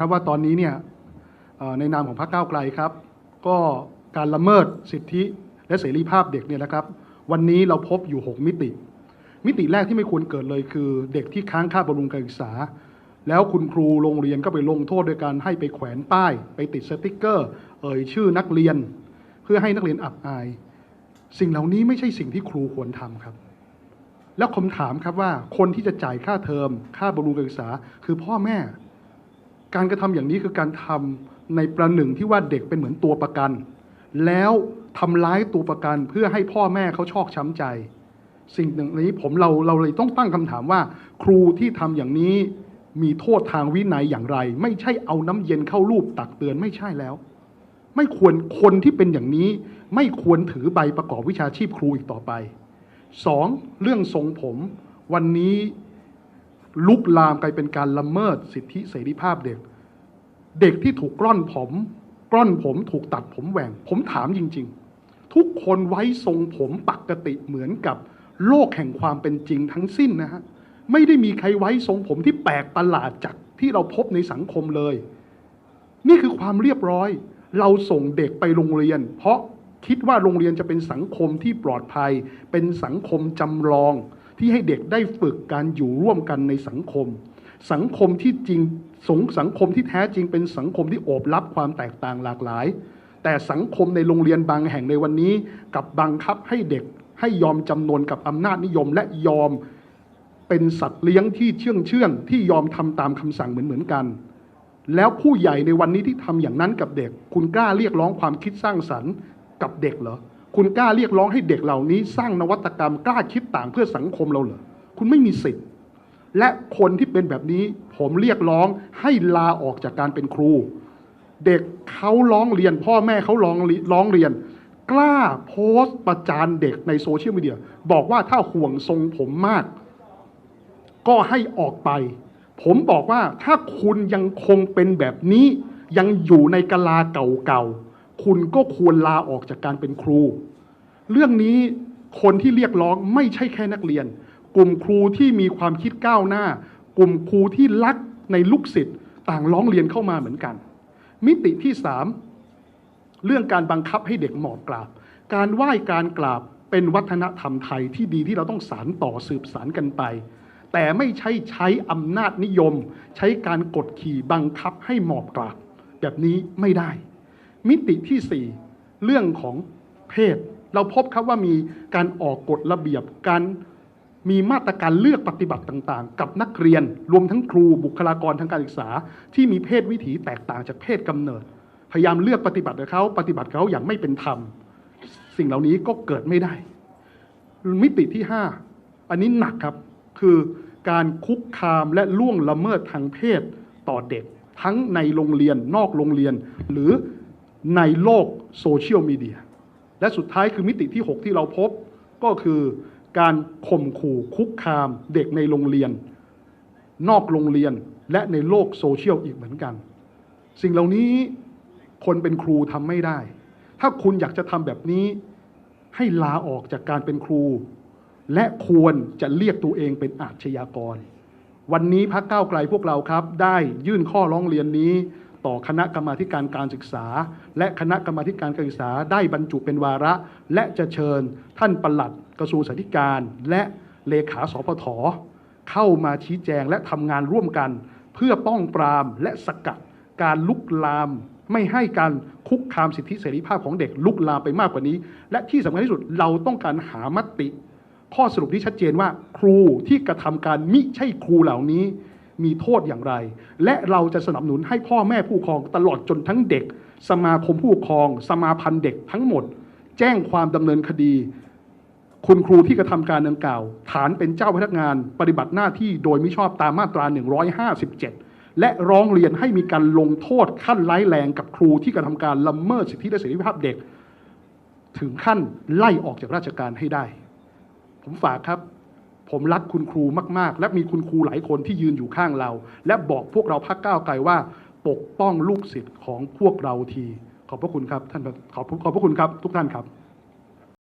ครับว่าตอนนี้เนี่ยในนามของพรรคก้าวไกลครับ ก็การละเมิดสิทธิและเสรีภาพเด็กเนี่ยนะครับ วันนี้เราพบอยู่ 6 มิติ มิติแรกที่ไม่ควรเกิดเลยคือ เด็กที่ค้างค่าบำรุงการศึกษา แล้วคุณครูโรงเรียนก็ไปลงโทษโดยการให้ไปแขวนป้าย ไปติดสติกเกอร์ เอ่ยชื่อนักเรียน เพื่อให้นักเรียนอับอาย สิ่งเหล่านี้ไม่ใช่สิ่งที่ครูควรทำครับ แล้วผมถามครับว่าคนที่จะจ่ายค่าเทอมค่าบำรุงการศึกษา คือพ่อแม่ การกระทำอย่างนี้คือการทำในประหนึ่งที่ว่าเด็กเป็นเหมือนตัวประกัน แล้วทำร้ายตัวประกันเพื่อให้พ่อแม่เขาชอกช้ำใจ สิ่งหนึ่งนี้ผมเราเราเลยต้องตั้งคำถามว่า ครูที่ทำอย่างนี้มีโทษทางวินัยอย่างไร ไม่ใช่เอาน้ำเย็นเข้ารูปตักเตือนไม่ใช่แล้ว ไม่ควรคนที่เป็นอย่างนี้ ไม่ควรถือใบประกอบวิชาชีพครูอีกต่อไปสองเรื่องทรงผมวันนี้ลุกลามกลายเป็นการละเมิดสิทธิเสรีภาพเด็ก เด็กที่ถูกกล้อนผม กล้อนผมถูกตัดผมแหว่ง ผมถามจริง ๆ ทุกคนไว้ทรงผมปกติเหมือนกับโลกแห่งความเป็นจริงทั้งสิ้นนะฮะไม่ได้มีใครไว้ทรงผมที่แปลกประหลาดจากที่เราพบในสังคมเลย นี่คือความเรียบร้อย เราส่งเด็กไปโรงเรียน เพราะคิดว่าโรงเรียนจะเป็นสังคมที่ปลอดภัย เป็นสังคมจำลอง ที่ให้เด็กได้ฝึกการอยู่ร่วมกันในสังคม สังคมที่จริง สงสังคมที่แท้จริงเป็นสังคมที่โอบรับความแตกต่างหลากหลาย แต่สังคมในโรงเรียนบางแห่งในวันนี้กับบังคับให้เด็กให้ยอมจำนวนกับอำนาจนิยมและยอมเป็นสัตว์เลี้ยงที่เชื่องเชื่องที่ยอมทำตามคำสั่งเหมือนเหมือนกัน แล้วผู้ใหญ่ในวันนี้ที่ทำอย่างนั้นกับเด็ก คุณกล้าเรียกร้องความคิดสร้างสรรค์กับเด็กเหรอคุณกล้าเรียกร้องให้เด็กเหล่านี้ สร้างนวัตกรรมกล้าคิดต่างเพื่อสังคมเราเหรอคุณไม่มีสิทธิ์ และคนที่เป็นแบบนี้ผมเรียกร้องให้ลาออกจากการเป็นครู เด็กเขาร้องเรียน พ่อแม่เขาร้องร้องเรียน กล้าโพสต์ประจานเด็กในโซเชียลมีเดีย บอกว่าถ้าห่วงทรงผมมาก ก็ให้ออกไป ผมบอกว่าถ้าคุณยังคงเป็นแบบนี้ ยังอยู่ในกะลาเก่าๆ คุณก็ควรลาออกจากการเป็นครู เรื่องนี้คนที่เรียกร้องไม่ใช่แค่นักเรียน กลุ่มครูที่มีความคิดก้าวหน้า กลุ่มครูที่รักในลูกศิษย์ต่างร้องเรียนเข้ามาเหมือนกัน มิติที่สามเรื่องการบังคับให้เด็กหมอบกราบ การไหว้การกราบเป็นวัฒนธรรมไทยที่ดีที่เราต้องสานต่อสืบสานกันไป แต่ไม่ใช่ใช้อำนาจนิยม ใช้การกดขี่บังคับให้หมอบกราบ แบบนี้ไม่ได้ มิติที่สี่เรื่องของเพศ เราพบครับว่ามีการออกกฎระเบียบการ มีมาตรการเลือกปฏิบัติต่างๆ กับนักเรียนรวมทั้งครูบุคลากรทางการศึกษา ที่มีเพศวิถีแตกต่างจากเพศกำเนิด พยายามเลือกปฏิบัติเขาปฏิบัติเขาอย่างไม่เป็นธรรม สิ่งเหล่านี้ก็เกิดไม่ได้ มิติที่ 5 อันนี้หนักครับคือการคุกคามและล่วงละเมิดทางเพศต่อเด็ก ทั้งในโรงเรียนนอกโรงเรียน หรือในโลกโซเชียลมีเดียและสุดท้ายคือมิติที่ 6 ที่เราพบก็คือ การข่มขู่คุกคามเด็กในโรงเรียน นอกโรงเรียนและในโลกโซเชียลอีกเหมือนกัน สิ่งเหล่านี้คนเป็นครูทำไม่ได้ ถ้าคุณอยากจะทำแบบนี้ ให้ลาออกจากการเป็นครู และควรจะเรียกตัวเองเป็นอาชญากร วันนี้พักเก้าไกลพวกเราครับ ได้ยื่นข้อร้องเรียนนี้ ต่อคณะกรรมาการการศึกษา และคณะกรรมาการการศึกษาได้บรรจุเป็นวาระ และจะเชิญท่านปลัดกระทรวงสาธิการ และเลขาสพทเข้ามาชี้แจงและทำงานร่วมกัน เพื่อป้องปรามและสกัดการลุกลาม ไม่ให้การคุกคามสิทธิเสรีภาพของเด็กลุกลามไปมากกว่านี้ และที่สำคัญที่สุดเราต้องการหามติ ข้อสรุปที่ชัดเจนว่าครูที่กระทำการมิใช่ครูเหล่านี้ มีโทษอย่างไร และเราจะสนับสนุนให้พ่อแม่ผู้ปกครองตลอดจนทั้งเด็ก สมาคมผู้ปกครอง สมาพันธ์เด็กทั้งหมด แจ้งความดำเนินคดี คุณครูที่กระทำการดังกล่าว ฐานเป็นเจ้าพนักงานปฏิบัติหน้าที่โดยมิชอบตามมาตรา 157 และร้องเรียนให้มีการลงโทษขั้นร้ายแรงกับครูที่กระทำการละเมิดสิทธิและเสรีภาพเด็ก ถึงขั้นไล่ออกจากราชการให้ได้ ผมฝากครับ ผมรักคุณครูมากๆ และมีคุณครูหลายคนที่ยืนอยู่ข้างเรา และบอกพวกเราพักก้าวไกลว่า ปกป้องลูกศิษย์ของพวกเราที ขอบพระคุณครับท่านขอบขอบพระคุณครับทุกท่านครับ